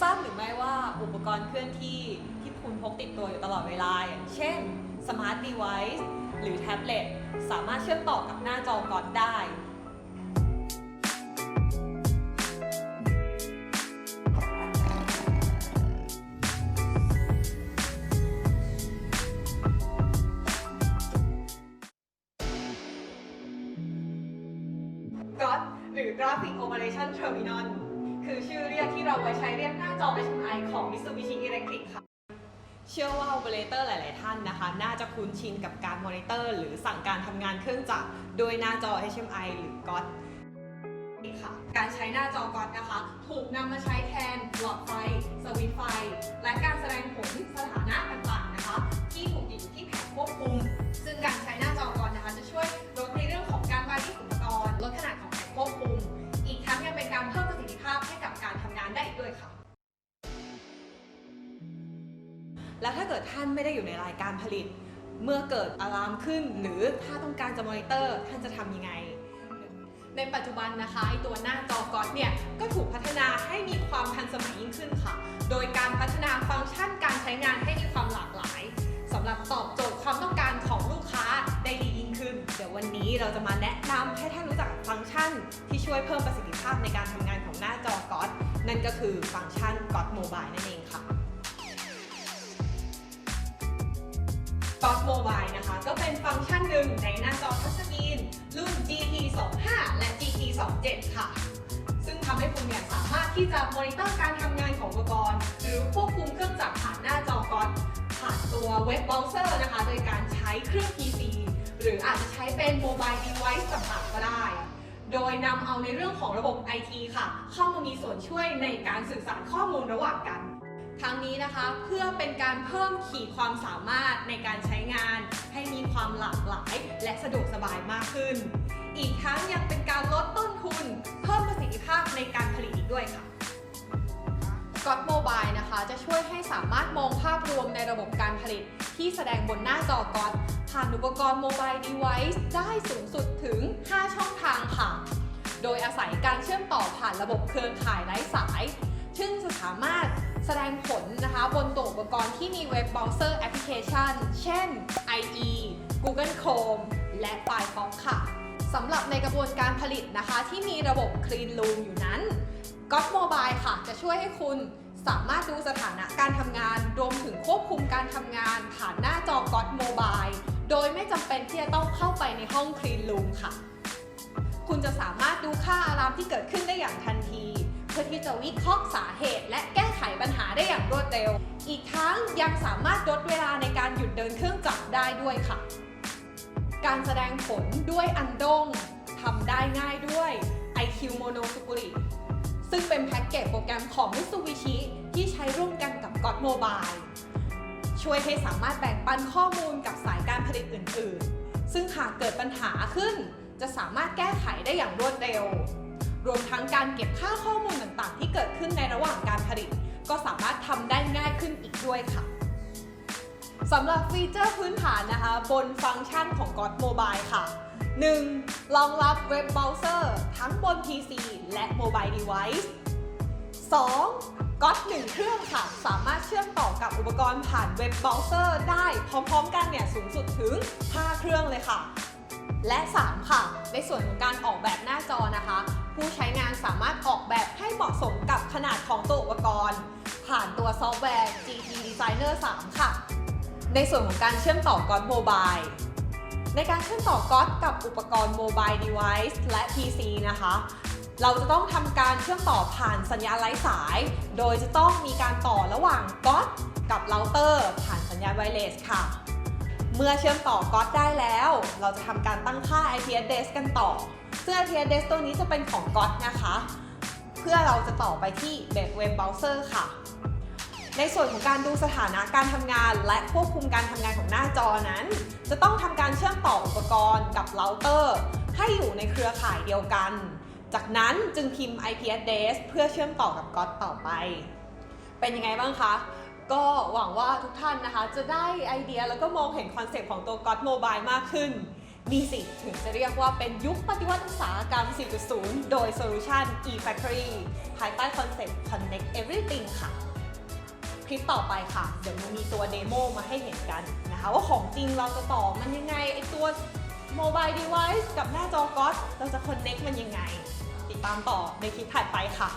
ทราบหรือไม่ว่าอุปกรณ์เคลื่อนที่ที่คุณพกติดตัวอยู่ตลอดเวลาอย่างเช่นสมาร์ทเดเวิ์หรือแท็บเล็ตสามารถเชื่อมต่อกับหน้าจอก๊อตได้ GOT หรือ Graphic Operation Terminal คือชื่อเรียกที่เราไว้ใช้เรียกหน้าจอ HMI ของ Mitsubishi Electric ค่ะ เชื่อว่า o p e r a t o r หลาย ๆ ท่านนะคะ น่าจะคุ้นชินกับการมอนิเตอร์ หรือสั่งการทำงานเครื่องจักรโดยหน้าจอ HMI หรือ GOT ค่ะการใช้หน้าจอ GOT นะคะ ถูกนำมาใช้แทนหลอดไฟ สวิตไฟ และการ แล้วถ้าเกิดท่านไม่ได้อยู่ในรายการผลิต เมื่อเกิดอะลามขึ้น หรือถ้าต้องการจะมอนิเตอร์ ท่านจะทำยังไง ในปัจจุบันนะคะไอตัวหน้าจอกอตเนี่ยก็ถูกพัฒนาให้มีความทันสมัยยิ่งขึ้นค่ะ โดยการพัฒนาฟังก์ชันการใช้งานให้มีความหลากหลายสำหรับตอบโจทย์ความต้องการของลูกค้าได้ดียิ่งขึ้น เดี๋ยววันนี้เราจะมาแนะนำให้ท่านรู้จักฟังก์ชัน ที่ช่วยเพิ่มประสิทธิภาพในการทำงานของหน้าจอกอตนั่นก็คือฟังก์ชันกอตโมบายนั่นเองค่ะ ก๊อตโมบายนะคะ ก็เป็นฟังก์ชันหนึ่งในหน้าจอทัชสกรีนรุ่น GT 25และ GT 27ค่ะ ซึ่งทำให้คุณเนี่ยสามารถที่จะมอนิเตอร์การทำงานของอุปกรณ์ หรือควบคุมเครื่องจักรผ่านหน้าจอก๊อผ่านตัวเว็บเบราว์เซอร์นะคะ โดยการใช้เครื่อง PC หรืออาจจะใช้เป็นโมบายเดเวิ์ต่างๆก็ได้ โดยนำเอาในเรื่องของระบบ IT ค่ะ เข้ามามีส่วนช่วยในการสื่อสารข้อมูลระหว่างกัน ทั้งนี้นะคะเพื่อเป็นการเพิ่มขีดความสามารถในการใช้งาน ให้มีความหลากหลาย และสะดวกสบายมากขึ้น อีกทั้งยังเป็นการลดต้นทุน เพิ่มประสิทธิภาพในการผลิตอีกด้วยค่ะก็ตโมบายนะคะจะช่วยให้สามารถมองภาพรวมในระบบการผลิต ที่แสดงบนหน้าจอก๊อตผ่านอุปกรณ์โมบายดีไวซ์ได้สูงสุดถึง 5 ช่องทางค่ะ โดยอาศัยการเชื่อมต่อผ่านระบบเครือข่ายไร้สาย ซึ่งจะสามารถ แสดงผลนะคะบนตัวอุปกรณ์ที่มีเว็บเบราว์เซอร์แอปพลิเคชัน เช่น IE Google Chrome และ Firefox ค่ะสำหรับในกระบวนการผลิตนะคะ ที่มีระบบ Clean Room อยู่นั้น g o t Mobile ค่ะ จะช่วยให้คุณสามารถดูสถานะการทำงาน รวมถึงควบคุมการทำงาน ผ่านหน้าจอ g o t Mobile โดยไม่จำเป็นที่จะต้องเข้าไปในห้อง Clean Room ค่ะ คุณจะสามารถดูค่าอารามที่เกิดขึ้นได้อย่างทันที เพื่อที่จะวิเคราะห์สาเหตุ และแก้ไขปัญหาได้อย่างรวดเร็ว อีกทั้งยังสามารถลดเวลาในการหยุดเดินเครื่องจักรได้ด้วยค่ะ การแสดงผลด้วยอันดงทำได้ง่ายด้วย IQ Mono s u r i ซึ่งเป็นแพ็กเกจโปรแกรมของ Mitsubishi ที่ใช้ร่วมกันกับ God Mobile ช่วยให้สามารถแบ่งปันข้อมูลกับสายการผลิตอื่น ๆ ซึ่งหากเกิดปัญหาขึ้น จะสามารถแก้ไขได้อย่างรวดเร็ว รวมทั้งการเก็บค่าข้อมูลต่างๆ ที่เกิดขึ้นในระหว่างการผลิต ก็สามารถทำได้ง่ายขึ้นอีกด้วยค่ะสำหรับฟีเจอร์พื้นฐานนะคะ บนฟังก์ชันของ God Mobile ค่ะ 1. รองรับเว็บเบราว์เซอร์ทั้งบน PC และ Mobile Device 2. ก็หนึ่งเครื่องค่ะ สามารถเชื่อมต่อกับอุปกรณ์ผ่านเว็บเบราว์เซอร์ได้พร้อมๆ กันเนี่ยสูงสุดถึง 5 เครื่องเลยค่ะ และ 3 ค่ะ ในส่วนของการออกแบบหน้าจอนะคะ ผู้ใช้งานสามารถออกแบบให้เหมาะสมกับขนาดของตัวอุปกรณ์ ผ่านตัวซอฟต์แวร์ GT Designer 3 ค่ะ ในส่วนของการเชื่อมต่อก๊อตโมบายในการเชื่อมต่อก๊อตกับอุปกรณ์โมบายเดเวิ์และ PC นะคะ เราจะต้องทำการเชื่อมต่อผ่านสัญญาณไร้สาย โดยจะต้องมีการต่อระหว่างก๊อตกับเราเตอร์ ผ่านสัญญาณไวเลสค่ะ เมื่อเชื่อมต่อก๊อตได้แล้ว เราจะทำการตั้งค่า IP address กันต่อ ซึ่ง IP address ตัวนี้จะเป็นของก๊อตนะคะ เพื่อเราจะต่อไปที่แบบเว็บเบราว์เซอร์ค่ะ ในส่วนของการดูสถานะการทำงาน และควบคุมการทำงานของหน้าจอนั้น จะต้องทำการเชื่อมต่ออุปกรณ์กับเราเตอร์ ให้อยู่ในเครือข่ายเดียวกัน จากนั้นจึงพิมพ์ IP address เพื่อเชื่อมต่อกับก๊อตต่อไป เป็นยังไงบ้างคะ ก็หวังว่าทุกท่านนะคะ จะได้ไอเดียแล้วก็มองเห็นคอนเซปต์ของตัว God Mobile มากขึ้น นี่สิถึงจะเรียกว่าเป็นยุคปฏิวัติอุตสาหกรรม 4.0 โดย Solution e-Factory ภายใต้คอนเซ็ปต์ Connect Everything ค่ะคลิปต่อไปค่ะ เดี๋ยวมันมีตัวเดโมมาให้เห็นกันนะคะ ว่าของจริงเราจะต่อมันยังไงไอตัว Mobile Device กับหน้าจอก๊อตเราจะ Connect มันยังไง ติดตามต่อในคลิปถัดไปค่ะ